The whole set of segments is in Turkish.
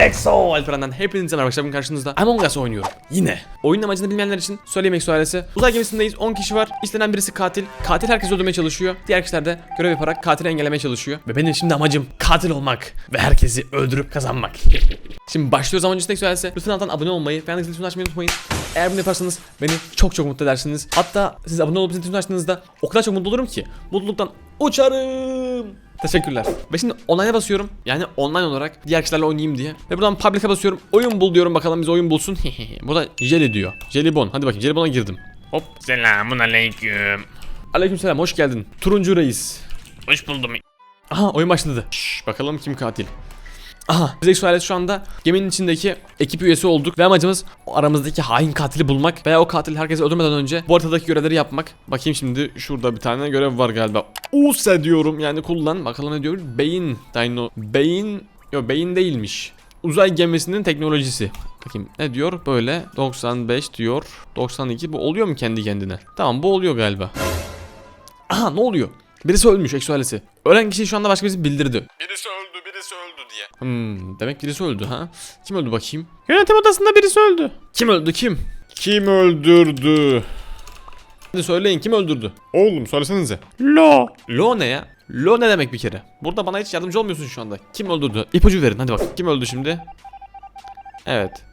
EXO Alperen'den hepinize merhaba arkadaşlar karşınızda Among Us oynuyorum. Yine. Oyunun amacını bilmeyenler için söyleyeyim EXO ailesi. Uzay gemisindeyiz 10 kişi var. İstenen birisi katil. Katil herkesi öldürmeye çalışıyor. Diğer kişiler de görev yaparak katili engellemeye çalışıyor. Ve benim şimdi amacım katil olmak Ve herkesi öldürüp kazanmak. Şimdi başlıyoruz ama öncesinde EXO ailesi. Lütfen alttan abone olmayı ve zil tuşunu açmayı unutmayın. Eğer bunu yaparsanız beni çok çok mutlu edersiniz. Hatta siz abone olup zil tuşunu açtığınızda O kadar çok mutlu olurum ki Mutluluktan uçarım Teşekkürler. Ve şimdi online'a basıyorum. Yani online olarak diğer kişilerle oynayayım diye. Ve buradan public'a basıyorum. Oyun bul diyorum bakalım bize oyun bulsun. Bu da Jelly diyor. Jelibon. Hadi bakayım Jelibon'a girdim. Hop. Selamun aleyküm. Aleykümselam hoş geldin. Turuncu reis. Hoş buldum. Aha oyun başladı. Şş, bakalım kim katil. Aha biz Exo şu anda geminin içindeki ekip üyesi olduk ve amacımız aramızdaki hain katili bulmak veya o katil herkesi öldürmeden önce bu haritadaki görevleri yapmak. Bakayım şimdi şurada bir tane görev var galiba. Use diyorum yani kullan bakalım ne diyor. Beyin Dino Beyin yok beyin değilmiş. Uzay gemisinin teknolojisi. Bakayım ne diyor? Böyle 95 diyor. 92 bu oluyor mu kendi kendine? Tamam bu oluyor galiba. Aha ne oluyor? Birisi ölmüş eksualesi. Ölen kişi şu anda başka birisi bildirdi. Birisi öldü, birisi öldü diye. Hmm, demek birisi öldü ha. Kim öldü bakayım? Yönetim odasında birisi öldü. Kim öldü kim? Kim öldürdü? Hadi söyleyin kim öldürdü? Oğlum söylesenize. Lo. Lo ne ya? Lo ne demek bir kere? Burada bana hiç yardımcı olmuyorsun şu anda. Kim öldürdü? İpucu verin hadi bak. Kim öldü şimdi? Evet.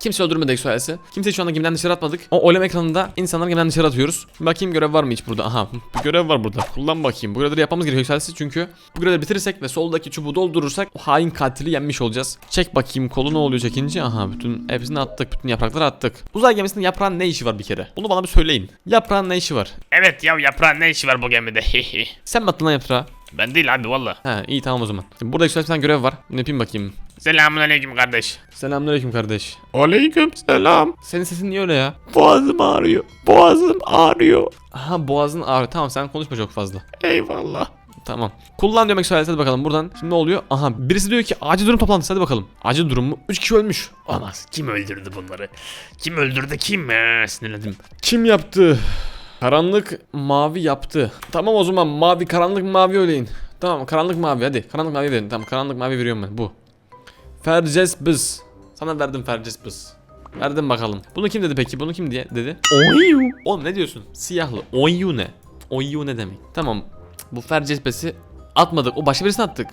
Kimse öldürmedi eksualesi. Kimseyi şu anda gemiden dışarı atmadık. O olem ekranında insanları gemiden dışarı atıyoruz. Bakayım görev var mı hiç burada? Aha bir görev var burada. Kullan bakayım. Bu görevleri yapmamız gerekiyor eksualesi çünkü bu görevleri bitirirsek ve soldaki çubuğu doldurursak o hain katili yenmiş olacağız. Çek bakayım kolu ne oluyor çekince? Aha bütün hepsini attık. Bütün yaprakları attık. Uzay gemisinin yaprağın ne işi var bir kere? Bunu bana bir söyleyin. Yaprağın ne işi var? Evet ya yaprağın ne işi var bu gemide? Sen mi attın lan yaprağı? ben değil abi valla. Ha iyi tamam o zaman. Şimdi burada tane görev var. Ne yapayım bakayım. Selamun aleyküm kardeş. Selamünaleyküm kardeş. Aleyküm selam. Senin sesin niye öyle ya? Boğazım ağrıyor. Boğazım ağrıyor. Aha boğazın ağrıyor. Tamam sen konuşma çok fazla. Eyvallah. Tamam. Kullan diyor Maxwell hadi bakalım buradan. Şimdi ne oluyor? Aha birisi diyor ki acil durum toplantısı hadi bakalım. Acil durum mu? 3 kişi ölmüş. Olmaz. Kim öldürdü bunları? Kim öldürdü kim? Ee, sinirlendim. Kim yaptı? Karanlık mavi yaptı. Tamam o zaman mavi karanlık mavi öleyin. Tamam karanlık mavi hadi. Karanlık mavi verin. Tamam karanlık mavi veriyorum ben bu. Ferces bız. Sana verdim Ferces bız. Verdim bakalım. Bunu kim dedi peki? Bunu kim diye dedi? Oyu. Oğlum ne diyorsun? Siyahlı. Oyu ne? Oyu ne demek? Tamam. Bu Ferces besi atmadık. O başka birisini attık.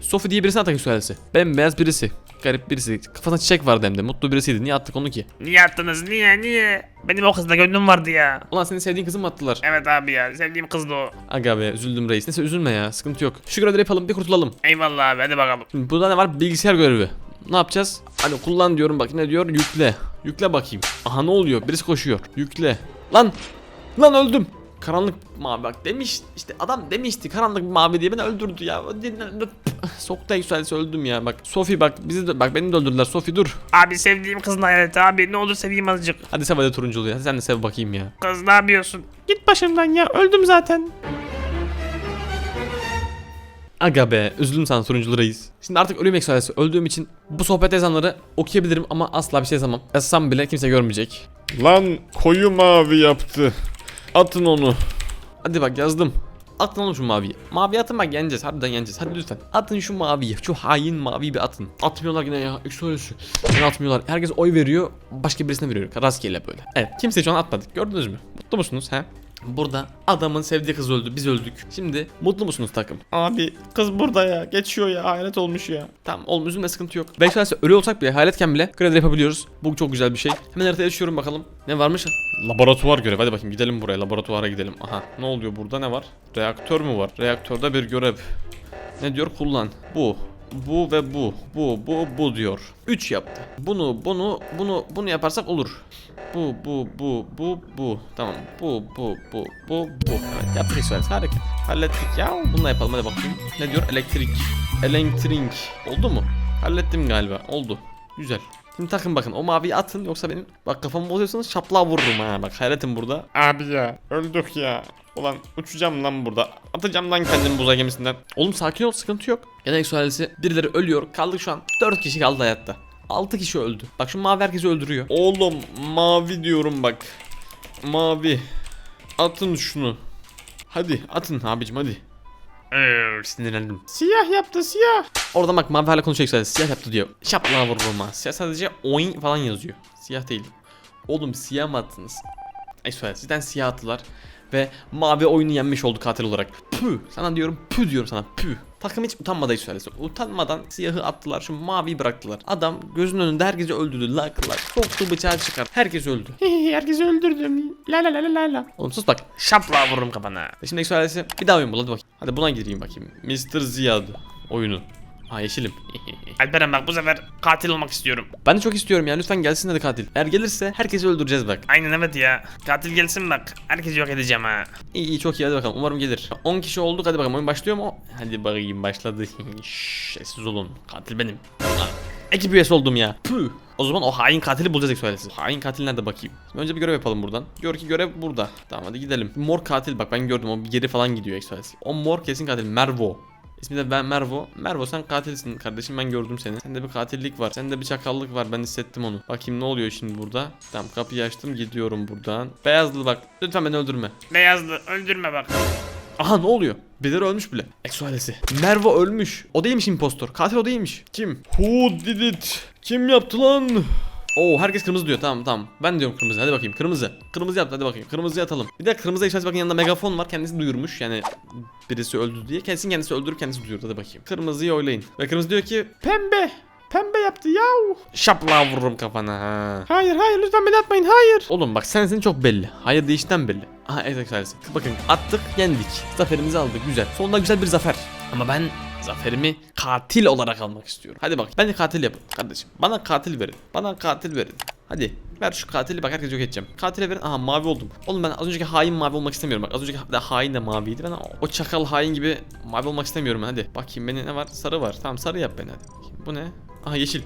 Sophie diye birisini attık söylesi. Bembeyaz birisi. Garip birisi. Kafasında çiçek vardı hem de. Mutlu birisiydi. Niye attık onu ki? Niye attınız? Niye? Niye? Benim o kızla gönlüm vardı ya. Ulan senin sevdiğin kızı mı attılar? Evet abi ya. Sevdiğim kızdı o. Aga be üzüldüm reis. Neyse üzülme ya sıkıntı yok. Şu görevleri yapalım bir kurtulalım. Eyvallah abi hadi bakalım. Şimdi burada ne var? Bilgisayar görevi. Ne yapacağız? Hani kullan diyorum bak ne diyor? Yükle. Yükle bakayım. Aha ne oluyor? Birisi koşuyor. Yükle. Lan! Lan öldüm. Karanlık mavi bak demiş işte adam demişti karanlık mavi diye beni öldürdü ya. Sokta yükselsi öldüm ya bak. Sophie bak bizi de, bak beni de öldürdüler. Sophie dur. Abi sevdiğim kızın hayaleti abi. Ne olur seveyim azıcık. Hadi sev hadi turunculuğu ya. Sen de sev bakayım ya. Kız ne yapıyorsun? Git başımdan ya öldüm zaten. Aga be üzüldüm sana turunculu reis. Şimdi artık ölüm eksualesi öldüğüm için bu sohbet ezanları okuyabilirim ama asla bir şey yazamam. Yazsam bile kimse görmeyecek. Lan koyu mavi yaptı. Atın onu. Hadi bak yazdım. Atın oğlum şu maviyi. Mavi atın bak yeneceğiz harbiden yeneceğiz. Hadi lütfen atın şu maviyi. Şu hain maviyi bir atın. Atmıyorlar yine ya. Eksualesi. Yine atmıyorlar. Herkes oy veriyor. Başka birisine veriyor. Rastgele böyle. Evet kimse şu an atmadık. Gördünüz mü? Mutlu musunuz he? Burada adamın sevdiği kız öldü. Biz öldük. Şimdi mutlu musunuz takım? Abi kız burada ya. Geçiyor ya. Hayret olmuş ya. Tamam oğlum üzülme sıkıntı yok. Mesela ölü olsak bile hayaletken bile görevleri yapabiliyoruz. Bu çok güzel bir şey. Hemen haritaya açıyorum bakalım. Ne varmış? Laboratuvar görev. Hadi bakayım gidelim buraya. Laboratuvara gidelim. Aha ne oluyor burada ne var? Reaktör mü var? Reaktörde bir görev. Ne diyor? Kullan. Bu. Bu ve bu. Bu, bu, bu diyor. 3 yaptı. Bunu, bunu, bunu, bunu yaparsak olur. Bu, bu, bu, bu, bu. Tamam. Bu, bu, bu, bu, bu. Evet yaptık işaret. Harika. Hallettik ya. Bununla yapalım hadi bakayım. Ne diyor? Elektrik. Elektrik. Oldu mu? Hallettim galiba. Oldu. Güzel. Şimdi takın bakın o maviyi atın yoksa benim bak kafamı bozuyorsanız şaplığa vururum ha bak hayretim burada. Abi ya. Öldük ya. Ulan uçacağım lan burada. Atacağım lan kendimi buzay gemisinden. Oğlum sakin ol sıkıntı yok. Gene sualesi birileri ölüyor kaldık şu an 4 kişi kaldı hayatta. 6 kişi öldü. Bak şu mavi herkesi öldürüyor. Oğlum mavi diyorum bak. Mavi. Atın şunu. Hadi atın abicim hadi. Arr, sinirlendim. Siyah yaptı siyah. Oradan bak mavi hala konuşuyor sadece siyah yaptı diyor. Şapla vururum ha. Siyah sadece oyun falan yazıyor. Siyah değil. Oğlum siyah mı attınız? Ay söyle cidden siyah attılar. Ve mavi oyunu yenmiş oldu katil olarak. Pü. Sana diyorum pü diyorum sana pü. Takım hiç utanmadı hiç söylese. Utanmadan siyahı attılar şu maviyi bıraktılar. Adam gözünün önünde herkesi öldürdü. Lak lak. Soktu bıçağı çıkar. Herkes öldü. Herkesi öldürdüm. La la la la la la. Oğlum sus bak. Şapla vururum kafana. Şimdi eksualesi bir daha oyun bul hadi bakayım. Hadi buna gireyim bakayım. Mr. Ziyad oyunu. Ha yeşilim. Alperen bak bu sefer katil olmak istiyorum. ben de çok istiyorum ya lütfen gelsin hadi katil. Eğer gelirse herkesi öldüreceğiz bak. Aynen evet ya. Katil gelsin bak. Herkesi yok edeceğim ha. İyi iyi çok iyi hadi bakalım umarım gelir. 10 kişi olduk hadi bakalım oyun başlıyor mu? Hadi bakayım başladı. Şşş sessiz olun. Katil benim. Ekip üyesi oldum ya. Püh. O zaman o hain katili bulacağız eksualesi. Hain katil nerede bakayım. Şimdi önce bir görev yapalım buradan. Gör ki görev burada. Tamam hadi gidelim. Mor katil bak ben gördüm o bir geri falan gidiyor eksualesi. O mor kesin katil Mervo. İsmi de ben Mervo. Mervo sen katilsin kardeşim ben gördüm seni. Sende bir katillik var. Sende bir çakallık var ben hissettim onu. Bakayım ne oluyor şimdi burada. Tamam kapıyı açtım gidiyorum buradan. Beyazlı bak lütfen beni öldürme. Beyazlı öldürme bak. Aha ne oluyor? Birileri ölmüş bile. Eksualesi. Mervo ölmüş. O değilmiş impostor. Katil o değilmiş. Kim? Who did it? Kim yaptı lan? Oo herkes kırmızı diyor. Tamam tamam. Ben diyorum kırmızı. Hadi bakayım. Kırmızı. Kırmızı yaptı. Hadi bakayım. Kırmızı atalım. Bir de kırmızı eksualesi bakın yanında megafon var. Kendisi duyurmuş. Yani birisi öldü diye. Kendisi kendisi öldürüp kendisi duyurdu. Hadi bakayım. Kırmızıyı oylayın. Ve kırmızı diyor ki Pembe. Pembe yaptı yav. şapla vururum kafana ha. Hayır hayır lütfen beni atmayın hayır. Oğlum bak sensin çok belli. Hayır değişten belli. Aha evet eksualesi. Bakın attık yendik. Zaferimizi aldık. Güzel. Sonunda güzel bir zafer. Ama ben zaferimi katil olarak almak istiyorum. Hadi bak beni katil yapın kardeşim. Bana katil verin. Bana katil verin. Hadi ver şu katili bak herkes yok edeceğim. Katile verin. Aha mavi oldum. Oğlum ben az önceki hain mavi olmak istemiyorum. Bak az önceki de hain de maviydi. Ben o, çakal hain gibi mavi olmak istemiyorum. ben. Hadi bakayım beni ne var? Sarı var. Tamam sarı yap beni hadi. Bu ne? Aha yeşil.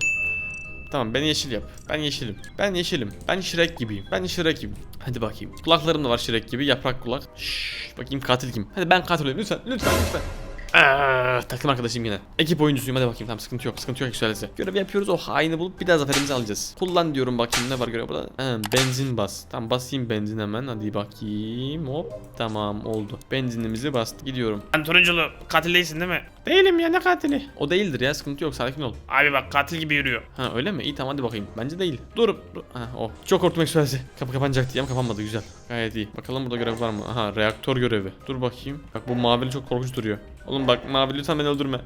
Tamam beni yeşil yap. Ben yeşilim. Ben yeşilim. Ben Shrek gibiyim. Ben Shrek gibiyim. Hadi bakayım. Kulaklarım da var Shrek gibi. Yaprak kulak. Şşş. Bakayım katil kim? Hadi ben katil olayım. Lütfen. Lütfen. Lütfen. Aa, takım arkadaşım yine. Ekip oyuncusuyum hadi bakayım tamam sıkıntı yok sıkıntı yok yükselesi. Görev yapıyoruz o haini bulup bir daha zaferimizi alacağız. Kullan diyorum bakayım ne var görev burada. Ha, benzin bas. Tamam basayım benzin hemen hadi bakayım hop. Tamam oldu. Benzinimizi bastı gidiyorum. Sen turunculu katil değilsin değil mi? Değilim ya ne katili? O değildir ya sıkıntı yok sakin ol. Abi bak katil gibi yürüyor. Ha öyle mi? İyi tamam hadi bakayım. Bence değil. Dur. dur. Ha o. Çok korktum eksualesi. Kapı kapanacaktı ama kapanmadı güzel. Gayet iyi. Bakalım burada görev var mı? Aha reaktör görevi. Dur bakayım. Bak bu mavili çok korkunç duruyor. Oğlum bak mavi lütfen beni öldürme.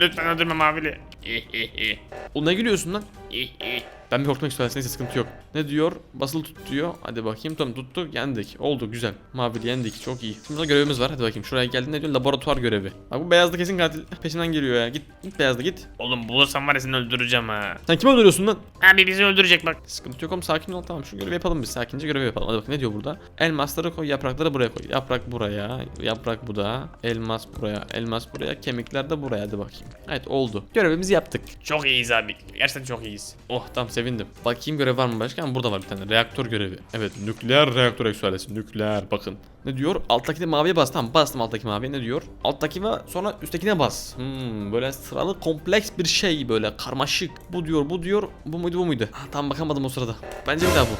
Lütfen öldürme mavili. O ne gülüyorsun lan? Ben bir korktum eksualesi neyse sıkıntı yok. Ne diyor? Basılı tut diyor. Hadi bakayım tamam tuttu yendik. Oldu güzel. Mavili yendik çok iyi. Şimdi görevimiz var. Hadi bakayım şuraya geldi ne diyor? Laboratuvar görevi. Bak bu beyazlı kesin katil peşinden geliyor ya. Git git beyazlı git. Oğlum bulursam var ya seni öldüreceğim ha. Sen kimi öldürüyorsun lan? Abi bizi öldürecek bak. Sıkıntı yok oğlum sakin ol tamam şu görevi yapalım biz sakince görevi yapalım. Hadi bak ne diyor burada? Elmasları koy yaprakları buraya koy. Yaprak buraya yaprak bu da elmas buraya elmas buraya kemikler de buraya hadi bakayım. Evet oldu. Görevimizi yaptık. Çok iyiyiz abi. Gerçekten çok iyiyiz. Oh tamam sevindim. Bakayım görev var mı başka? Ama burada var bir tane reaktör görevi. Evet nükleer reaktör eksualesi nükleer bakın. Ne diyor? Alttaki de maviye bas. Tamam bastım alttaki maviye ne diyor? Alttaki ve sonra üsttekine bas. Hmm, böyle sıralı kompleks bir şey böyle karmaşık. Bu diyor bu diyor. Bu muydu bu muydu? Ah, tam bakamadım o sırada. Bence bir daha bu.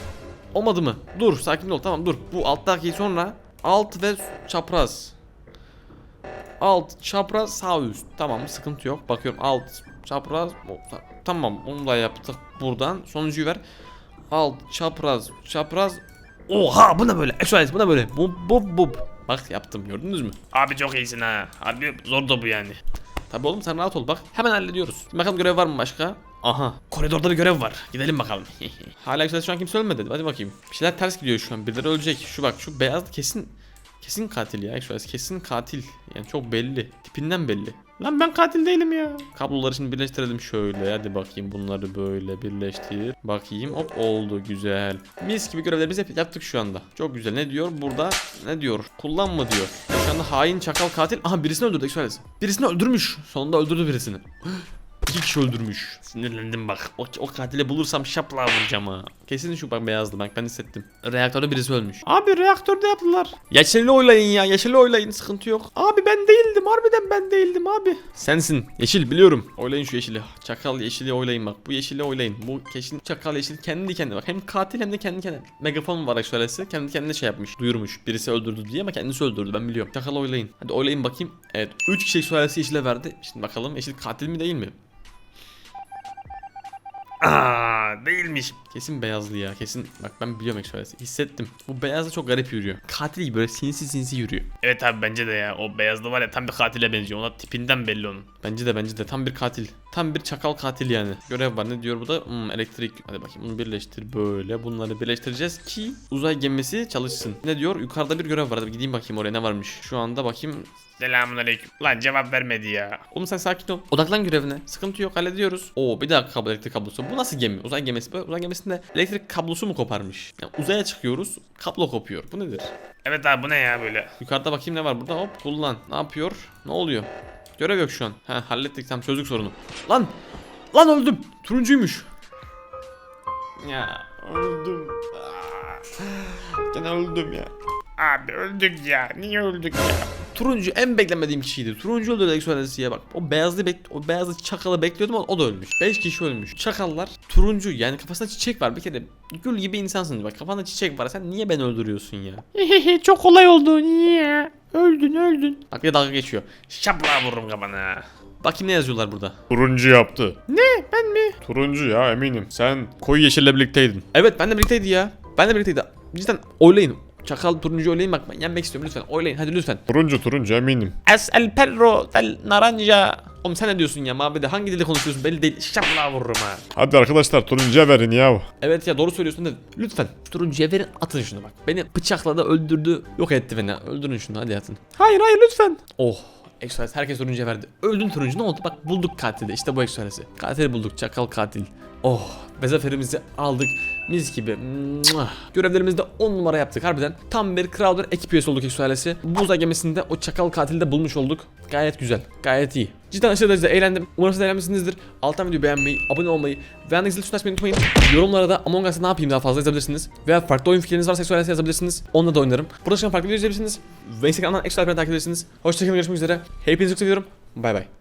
Olmadı mı? Dur sakin ol tamam dur. Bu alttaki sonra alt ve çapraz. Alt çapraz sağ üst. Tamam sıkıntı yok. Bakıyorum alt çapraz. Tamam onu da yaptık buradan. Sonuncuyu ver. Alt çapraz çapraz. Oha bu ne böyle? Exoalesi bu ne böyle? Bu bu bu. Bak yaptım gördünüz mü? Abi çok iyisin ha. Harbi zor da bu yani. Tabi oğlum sen rahat ol bak. Hemen hallediyoruz. Bakalım görev var mı başka? Aha. Koridorda bir görev var. Gidelim bakalım. Hala Exoalesi şu an kimse ölmedi. Hadi bakayım. Bir şeyler ters gidiyor şu an. Birileri ölecek. Şu bak şu beyaz kesin kesin katil ya. Exoalesi kesin katil. Yani çok belli. Tipinden belli. Lan ben katil değilim ya. Kabloları şimdi birleştirelim şöyle. Hadi bakayım bunları böyle birleştir. Bakayım hop oldu güzel. Mis gibi görevlerimizi hep yaptık şu anda. Çok güzel. Ne diyor burada? Ne diyor? Kullanma diyor. Şu anda hain çakal katil. Aha birisini öldürdü Exuales. Birisini öldürmüş. Sonunda öldürdü birisini. İki kişi öldürmüş. Sinirlendim bak. O, o katili bulursam şapla vuracağım ha. Kesin şu bak beyazdı bak ben hissettim. Reaktörde birisi ölmüş. Abi reaktörde yaptılar. Yeşilli oylayın ya. Yeşilli oylayın. Sıkıntı yok. Abi ben değildim harbiden ben değildim abi. Sensin. Yeşil biliyorum. Oylayın şu yeşili. Çakal yeşili oylayın bak. Bu yeşili oylayın. Bu kesin çakal yeşil kendi kendine bak. Hem katil hem de kendi kendine. Megafon var ekstralesi. Kendi kendine şey yapmış. Duyurmuş. Birisi öldürdü diye ama kendisi öldürdü. Ben biliyorum. Çakal oylayın. Hadi oylayın bakayım. Evet. 3 kişi ekstralesi yeşile verdi. Şimdi bakalım yeşil katil mi değil mi? Aa değilmiş. Kesin beyazlı ya. Kesin bak ben biliyorum ekstralesi. Hissettim. Bu beyazlı çok garip yürüyor. Katil gibi böyle sinsi sinsi yürüyor. Evet abi bence de ya. O beyazlı var ya tam bir katile benziyor. Ona tipinden belli onun. Bence de bence de tam bir katil. Tam bir çakal katil yani. Görev var ne diyor bu da? Hmm, elektrik. Hadi bakayım bunu birleştir böyle. Bunları birleştireceğiz ki uzay gemisi çalışsın. Ne diyor? Yukarıda bir görev var. Hadi gideyim bakayım oraya ne varmış. Şu anda bakayım. Selamun aleyküm. Lan cevap vermedi ya. Oğlum sen sakin ol. Odaklan görevine. Sıkıntı yok hallediyoruz. Oo bir dakika elektrik kablosu. Bu nasıl gemi? Uzay gemisi. Uzay gemisinde elektrik kablosu mu koparmış? Yani uzaya çıkıyoruz. Kablo kopuyor. Bu nedir? Evet abi bu ne ya böyle? Yukarıda bakayım ne var burada. Hop kullan. Ne yapıyor? Ne oluyor? Görev yok şu an. Ha hallettik tam çözdük sorunu. Lan! Lan öldüm. Turuncuymuş. Ya öldüm. Aa, Gene öldüm ya. Abi öldük ya. Niye öldük ya? Turuncu en beklemediğim kişiydi. Turuncu öldürdü eksualesiye bak. O beyazlı bek o beyazlı çakalı bekliyordum ama o da ölmüş. 5 kişi ölmüş. Çakallar turuncu yani kafasında çiçek var bir kere. Gül gibi insansın bak kafanda çiçek var. Sen niye beni öldürüyorsun ya? Çok kolay oldu niye? Öldün öldün. Bak bir dalga geçiyor. Şapla vururum kafana. Bakayım ne yazıyorlar burada. Turuncu yaptı. Ne ben mi? Turuncu ya eminim. Sen Koyu yeşille birlikteydin. Evet ben de birlikteydi ya. Ben de birlikteydi. Cidden oylayın. Çakal turuncu oylayın bak ben yenmek istiyorum lütfen. Oylayın hadi lütfen. turuncu turuncu eminim. Es el perro del naranja. Oğlum sen ne diyorsun ya mabede hangi dilde konuşuyorsun belli değil. Şapla vururum ha. Hadi arkadaşlar turuncuya verin ya. Evet ya doğru söylüyorsun da lütfen turuncuya verin atın şunu bak. Beni bıçakladı öldürdü yok etti beni. Öldürün şunu hadi atın. Hayır hayır lütfen. Oh Express herkes turuncuya verdi. Öldün turuncu ne oldu? Bak bulduk katili işte bu Express'i. Katili bulduk çakal katil. Oh bezaferimizi aldık. Mis gibi. Mua. Görevlerimizi de 10 numara yaptık harbiden. Tam bir bir ekip üyesi olduk Express'i. Bu uzay gemisinde o çakal katili de bulmuş olduk. Gayet güzel. Gayet iyi. Cidden aşırı derecede eğlendim. Umarım siz eğlenmişsinizdir. Alttan videoyu beğenmeyi, abone olmayı ve yanındaki zil tuşuna açmayı unutmayın. Yorumlara da Among Us'ta ne yapayım daha fazla yazabilirsiniz. Veya farklı oyun fikirleriniz varsa Express'e yazabilirsiniz. Onunla da oynarım. Burada çıkan farklı video izleyebilirsiniz. Ve Instagram'dan ekstra takip edebilirsiniz. Hoşçakalın görüşmek üzere. Hepinizi çok seviyorum. Bay bay.